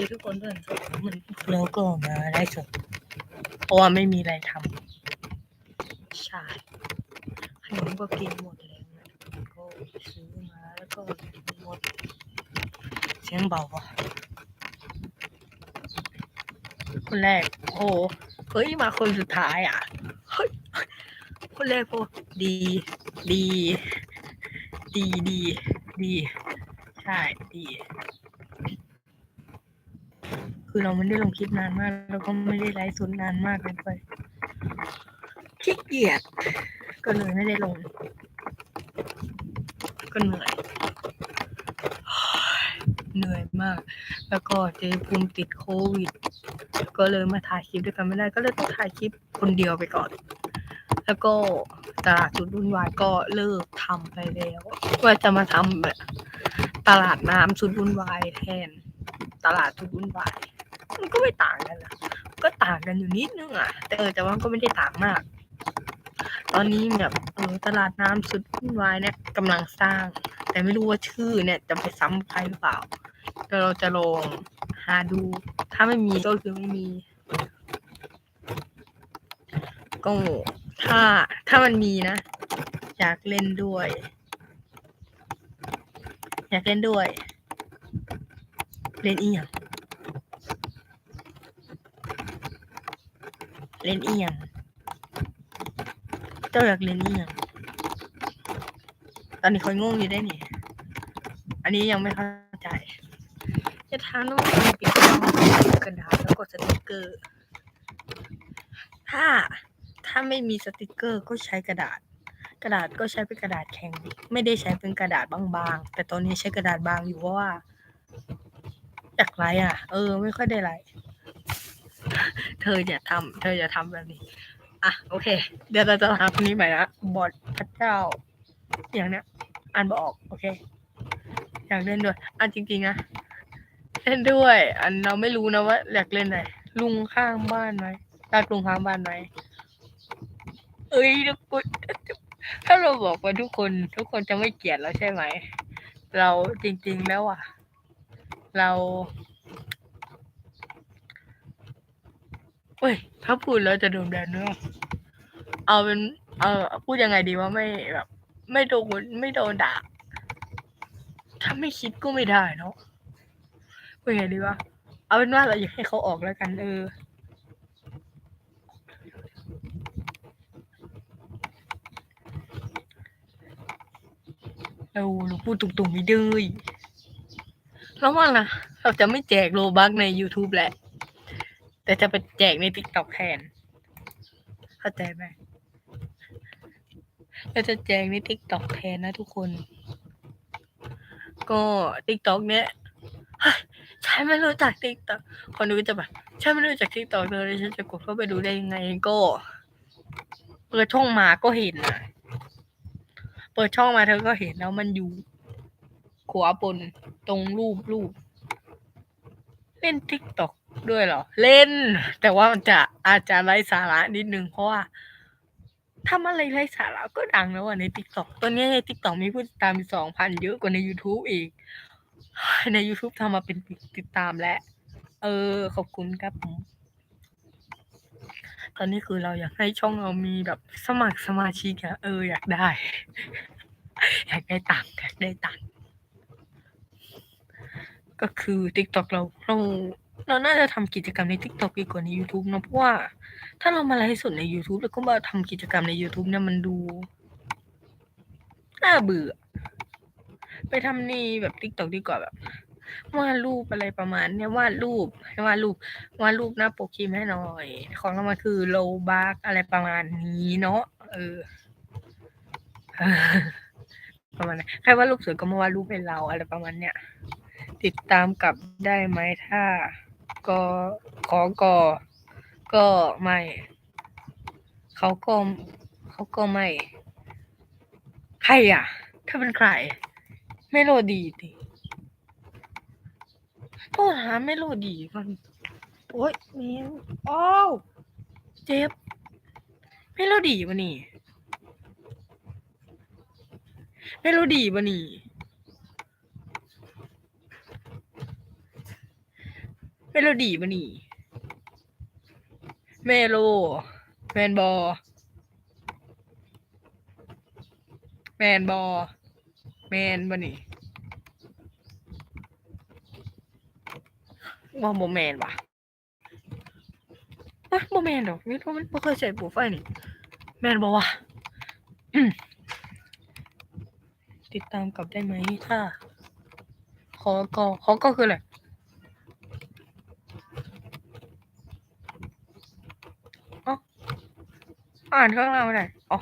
ดีทุกคนด้วยนะครับมันแล้วก็มาไลฟ์สดเพราะว่าไม่มีอะไรทำใช่ขนมก็กินหมดแล้วนะก็ซื้อมาแล้วก็หมดเสียงเบาปะคนแรกโอ้เฮ้ยมาคนสุดท้ายอะเฮ้ยคนแรกโอ้ดี ดี ดีดีดีใช่ดี คือเราไม่ได้ลงคลิปนานมาก แล้วก็ไม่ได้ไลฟ์สดนานมากเลยไปขี้เกียจก็เลยไม่ได้ลง ก็เหนื่อย เหนื่อยมาก แล้วก็เจภูมิติดโควิด ก็เลยมาถ่ายคลิปด้วยกันไม่ได้ ก็เลยต้องถ่ายคลิปคนเดียวไปก่อน แล้วก็ตลาดจุดวุ่นวายก็เลิกทำไปแล้ว ว่าจะมาทำแบบตลาดน้ำสุดวุ่นวายแทน ตลาดสุดวุ่นวาย มันก็ไม่ต่างกันนะก็ต่างกันอยู่นิดนึงอะ แต่เออแต่ว่าก็ไม่ได้ต่างมาก ตอนนี้แบบเออตลาดน้ำสุดวุ่นวายเนี่ยกำลังสร้าง แต่ไม่รู้ว่าชื่อเนี่ย จะไปซ้ำใครหรือเปล่าเดี๋ยวเราจะลองหาดู ถ้าไม่มีก็คือไม่มีก็ถ้าถ้ามันมีนะ อยากเล่นด้วย อยากเล่นด้วย เล่นอีหยัง ล่นอีหยังเจ้าอยากเล่นอีหยังตอนนี้คอยงงอยู่ได้นี่อันนี้ยังไม่เข้าใจจะทำต้องมีปิดกล้องกระดาษแล้วกดสติกเกอร์ ถ้าถ้าไม่มีสติกเกอร์ก็ใช้กระดาษ กระดาษก็ใช้เป็นกระดาษแข็งไม่ได้ใช้เป็นกระดาษบางๆ แต่ตอนนี้ใช้กระดาษบางอยู่เพราะว่าอยากไลฟ์อะ เออ ไม่ค่อยได้ไลฟ์เธ ออย่าทำเธออย่าทำแบบนี้ อะโอเค เดี๋ยวเราจะทำคนนี้ใหม่นะบอดพระเจ้า อย่างเนี้ยอ่านบออกโอเค อยากเล่นด้วยอะจริงๆนะเล่นด้วย อันเราไม่รู้นะว่าอยากเล่นไหนลุงข้างบ้านไหมรักลุงข้างบ้านไหมเอ้ยทุกคนถ้าเราบอกว่าทุกคน ทุกคนจะไม่เกลียดเราใช่ไหม เราจริง ๆ แล้วอะ เรา เว้ยถ้าพูดแล้วจะโดนแบนเนอะเอาเป็นเออพูดยังไงดีว่าไม่แบบ ไม่โดนไม่โดนด่า ถ้าไม่คิดก็ไม่ได้เนาะพูดยังไงดีวะเอาเป็นว่าเราอยากให้เขาออกแล้วกัน เออเราเราพูดตรงๆไม่ได้แล้วว่านะเราจะไม่แจกโลบักใน YouTube แหละ แต่จะไปแจกใน TikTok แทน เข้าใจไหมเราจะแจกใน TikTok แทนนะทุกคน ก็ TikTok เนี้ยฉันไม่รู้จัก TikTok คนดูจะแบบฉันไม่รู้จัก TikTok เลยฉันจะกดเข้าไปดูได้ยังไงก็เปิดช่องมาก็เห็นนะเปิดช่องมาเธอก็เห็นแล้วมันอยู่ขวาบนตรงรูปรูป เล่น TikTok ด้วยเหรอ เล่น แต่ว่ามันจะอาจจะไร้สาระนิดนึงเพราะว่าทำอะไรไร้สาระก็ดังแล้วอะใน TikTok ตอนนี้ใน TikTok มีผู้ติดตามสองพันเยอะกว่าใน YouTube อีก ใน YouTube ทำมาเป็นติดตามแล้ว เออ ขอบคุณครับผม ตอนนี้คือเราอยากให้ช่องเรามีแบบสมัครสมาชิกอะเอออยากได้ อยากได้ตังค์อยากได้ตังค์ก็คือ TikTok เราเรา เราน่าจะทำกิจกรรมใน TikTok ดีกว่าใน YouTube เนะเพราะว่าถ้าเรามาไลฟ์สดใน YouTube แล้วก็มาทำกิจกรรมใน YouTube เนี่ยมันดูน่าเบื่อ ไปทำนี่แบบ TikTok ดีกว่าแบบวาดรูปอะไรประมาณเนี้ยวาดรูปให้วาดรูปวาดรูปหน้าปกคลิปให้หน่อย ของเรามันคือโลบาร์กอะไรประมาณนี้เนาะเออประมาณนั้นใครวาดรูปสวยก็มาวาดรูปให้เราอะไรประมาณเนี้ยติดตามกลับได้ไหมถ้า ก็ขอก็ก็ไม่ เขาก็เขาก็ไม่ ใครอะ ถ้าเป็นใคร เมโลดีดิโทรหาเมโลดีมันโอ๊ยแมวอ้าวเจ็บเมโลดีวะนี่เมโลดีวะนี่ เมโลดี้บ่นี่ เมโลแมนบอแมนบอแมนบ่นี่ว่าโมแมนวะวะโมแมนดอกนี่เพราะมันบ่เคยใส่ปูไฟนี่ แมนบอวะติดตามกลับได้ไหมถ้าขอกอขอกอคืออะไร อ่านข้างล่างไม่ได้อ๋อ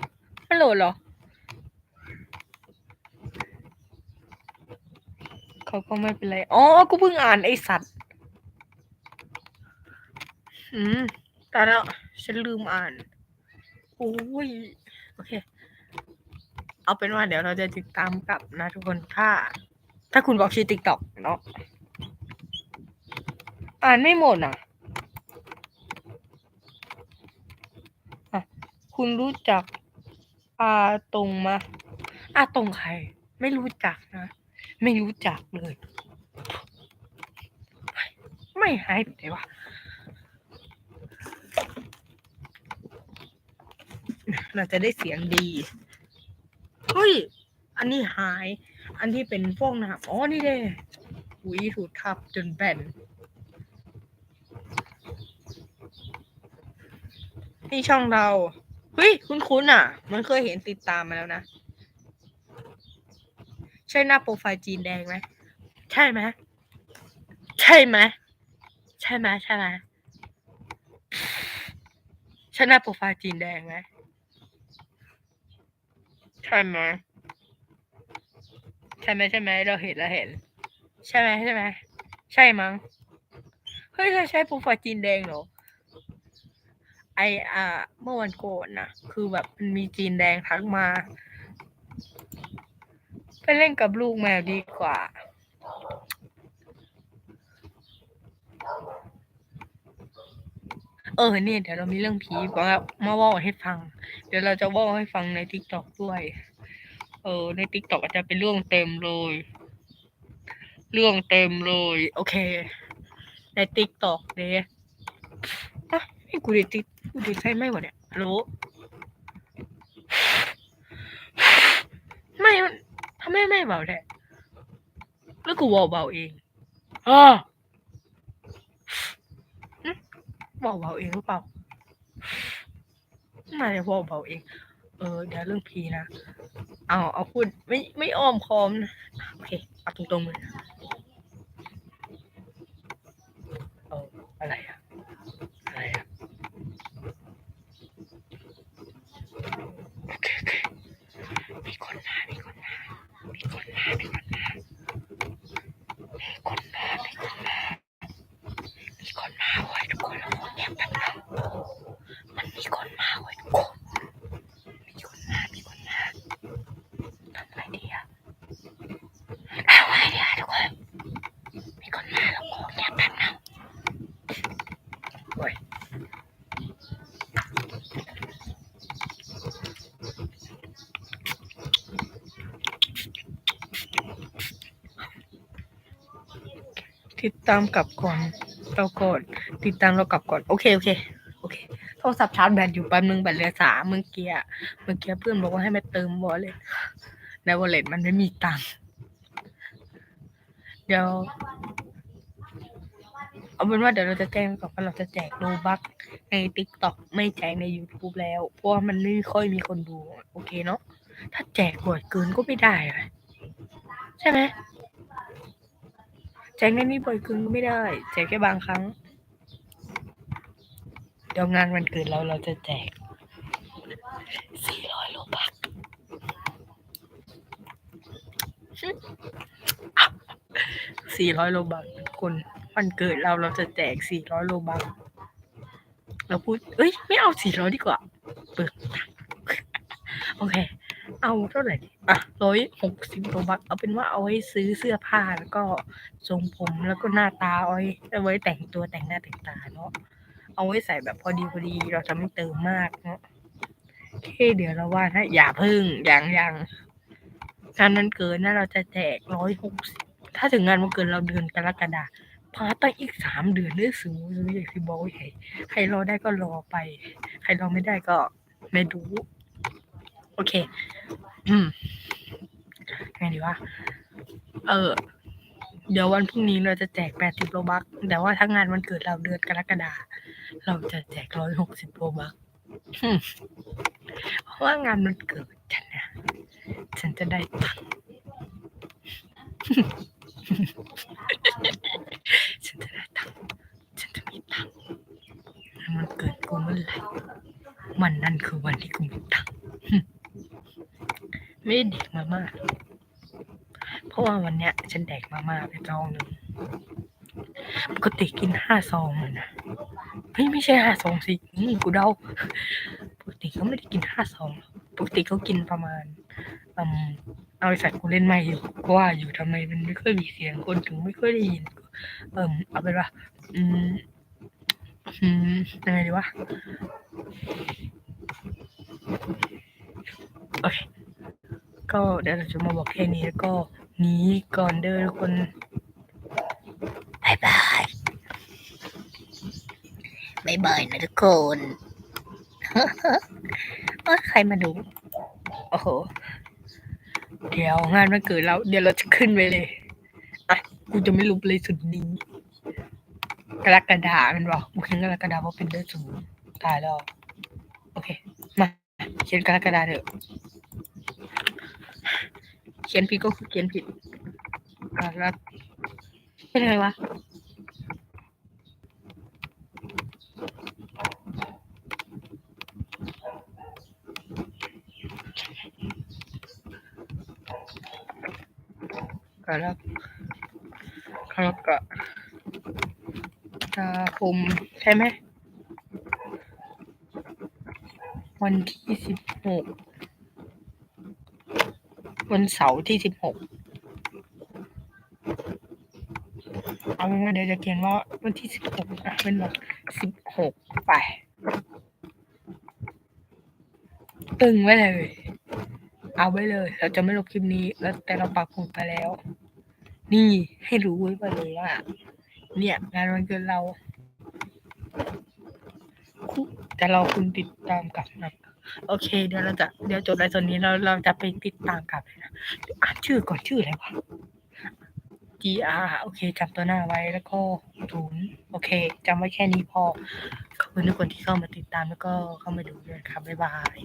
ไม่โหลดเหรอ เขาก็ไม่เป็นไร อ๋อ กูเพิ่งอ่านไอสัตว์ อืมตายแล้วฉันลืมอ่าน โอ้ย โอเค เอาเป็นว่าเดี๋ยวเราจะติดตามกลับนะทุกคน ถ้า ถ้าคุณบอกชื่อติ๊กต็อกเนาะ อ่านไม่หมดอะ คุณรู้จักอาตรงมาอาตรงใคร ไม่รู้จักนะ ไม่รู้จักเลย ไม่หายไปไหนวะเราจะได้เสียงดี เฮ้ย อันนี้หาย อันที่เป็นพวกน้ำอ๋อ นี่เด้หุยถูกทับจนแบนนี่ช่องเรา เฮ้ย คุ้นๆอะ มันเคยเห็นติดตามมาแล้วนะ ใช่หน้าโปรไฟล์จีนแดงไหม ใช่ไหม ใช่ไหม ใช่ไหม ใช่ไหมใช่หน้าโปรไฟล์จีนแดงไหม ใช่ไหม ใช่ไหมใช่ไหม เราเห็นเราเห็น ใช่ไหมใช่ไหม ใช่มั้ง เฮ้ยเธอใช้โปรไฟล์จีนแดงเหรอ ไออ่าเมื่อวันก่อนนะคือแบบมันมีจีนแดงทักมา ไปเล่นกับลูกแมวดีกว่า เออเนี่ยเดี๋ยวเรามีเรื่องผีมามาว่าให้ฟัง เดี๋ยวเราจะว่าให้ฟังในทิกตอกด้วย เออ ในทิกตอกอาจจะเป็นเรื่องเต็มเลย เรื่องเต็มเลย โอเค ในทิกตอกเด้อะให้กูดิติกูดิใช่ไหมวะเนี่ยฮัลโหลไม่มันทำไมไม่เบาแท้แล้วกูเบาเบาเองอ่าเบาเบาเองหรือเปล่าน่าจะเบาเบาเอง เออเดี๋ยวเรื่องพีนะ เอาเอาพูดไม่ไม่อ้อมคอมนะโอเคเอาตรงๆเลยเอออะไรอะอะไรอะโอเคโอเคมีคนมามีคนมามีคนมามีคนมามีคนมามีคนมามีคนมาเว้ยทุกคนเราเงียบแป๊บนึงมันมีคนมาเว้ยทุกคนมีคนมามีคนมาทำไงดีอะเอาไงดีอะทุกคนมีคนมาเราขอเงียบแป๊บนึงโอ้ย ติดตามกลับก่อน เราก่อนติดตามเรากลับก่อน โอเค โอเค โอเค โทรศัพท์ชาร์จแบตอยู่แป๊บนึงแบตเหลือสามเมื่อกี้ เมื่อกี้เพื่อนบอกว่าให้มาเติมวอลเล็ตในวอลเล็ตมันไม่มีตังค์ เดี๋ยวเอาเป็นว่าเดี๋ยวเราจะแจ้งก่อนว่าเราจะแจกโลบัคใน t ิ k t o k ไม่แจกใน YouTube แล้ว เพราะว่ามันไม่ค่อยมีคนดู โอเคเนาะถ้าแจกบ่อยเกินก็ไม่ได้อะใช่ไหม แจกในนี้บ่อยเกินก็ไม่ได้ แจกแค่บางครั้ง เดี๋ยวงานวันเกิดเราเราจะแจก400โลบัก400โลบักคนวันเกิดเราเราจะแจก400โลบักเราพูด เอ้ย ไม่เอา400ดีกว่า เปิด โอเค เอาเท่าไหร่ดีอะร้อยหกสิบโลบักเอาเป็นว่าเอาไว้ซื้อเสื้อผ้าแล้วก็ทรงผมแล้วก็หน้าตาเอาไว้เอาไว้แต่งตัวแต่งหน้าแต่งตาเนาะเอาไว้ใส่แบบพอดีพอดีเราจะไม่เติมมากเนาะโอเคเดี๋ยวเราว่าถ้าอย่าพึ่งยังยังงานมันเกินนะเราจะแจกร้อยหกสิบถ้าถึงงานมันเกินเราเดือนกรกฎาคฟ้าตั้งอีกสามเดือนเด้อสูอยากสิบอกว่าใครใครรอได้ก็รอไป ใครรอไม่ได้ก็ไม่รู้ โอเค อืมไงดีวะ เออ เดี๋ยววันพรุ่งนี้เราจะแจกแปดสิบโลบัก แต่ว่าถ้างานวันเกิดเราเดือนกรกฎาเราจะแจกร้อยหกสิบโลบักเพราะว่างานมันเกิดฉันนะ ฉันจะได้ตังค์ฉันจะได้ตังค์ฉันจะมีตังค์วมันเกิดกูเมื่อไหร่มันนั่นคือวันที่กูมีตังค์ ไม่ได้เด็กมาม่าเพราะว่าวันเนี้ย ฉันแดกมาม่าไปซองหนึ่งปกติกินห้าซองเลยนะเฮ้ยไม่ใช่ห้าซองสิกูเดาปกติเขาไม่ได้กินห้าซองปกติเขากินประมาณอืมเอาไอสัตว์กูเล่นไม่อยู่ก็ว่าอยู่ทำไมมันไม่ค่อยมีเสียงคนถึงไม่ค่อยได้ยิน เอิ่มเอาเป็นว่า อืมอืมยังไงดีวะโอเค ก็เดี๋ยวเราจะมาบอกแค่นี้แล้วก็หนีก่อนเด้อทุกคนบายบายบายบายนะทุกคนว่าใครมาดู โอ้โห เดี๋ยวงานมันเกิดแล้ว เดี๋ยวเราจะขึ้นไปเลย อะ กูจะไม่ลุกเลยสุดนี้กรกฎามันบอกกูเขียนกรกฎาเพราะเป็นเดือนสูงตายแล้ว โอเค มาเขียนกรกฎาเถอะ เขียนผิดก็คือเขียนผิดอ่าแล้วเป็นไงวะกรกกรกฎาคมใช่ไหมวันที่สิบหก วันเสาร์ที่สิบหกเอาเป็นว่าเดี๋ยวจะเขียนว่าวันที่สิบหกอะเป็นแบบสิบหกไป ตึงไว้เลย เอาไว้เลย เราจะไม่ลบคลิปนี้ แล้วแต่เราปักหมุดไปแล้ว นี่ให้รู้ไว้ไปเลยว่าเนี่ยงานวันเกิดเรา แต่เราคุณติดตามกับนะ โอเค เดี๋ยวเราจะเดี๋ยวจบในส่วนนี้เราเราจะไปติดตามกลับนะอ่านชื่อก่อนชื่ออะไรวะ G R โอเคจำตัวหน้าไว้แล้วก็ศูนย์โอเคจำไว้แค่นี้พอ ขอบคุณทุกคนที่เข้ามาติดตามแล้วก็เข้ามาดูด้วยครับบ๊ายบาย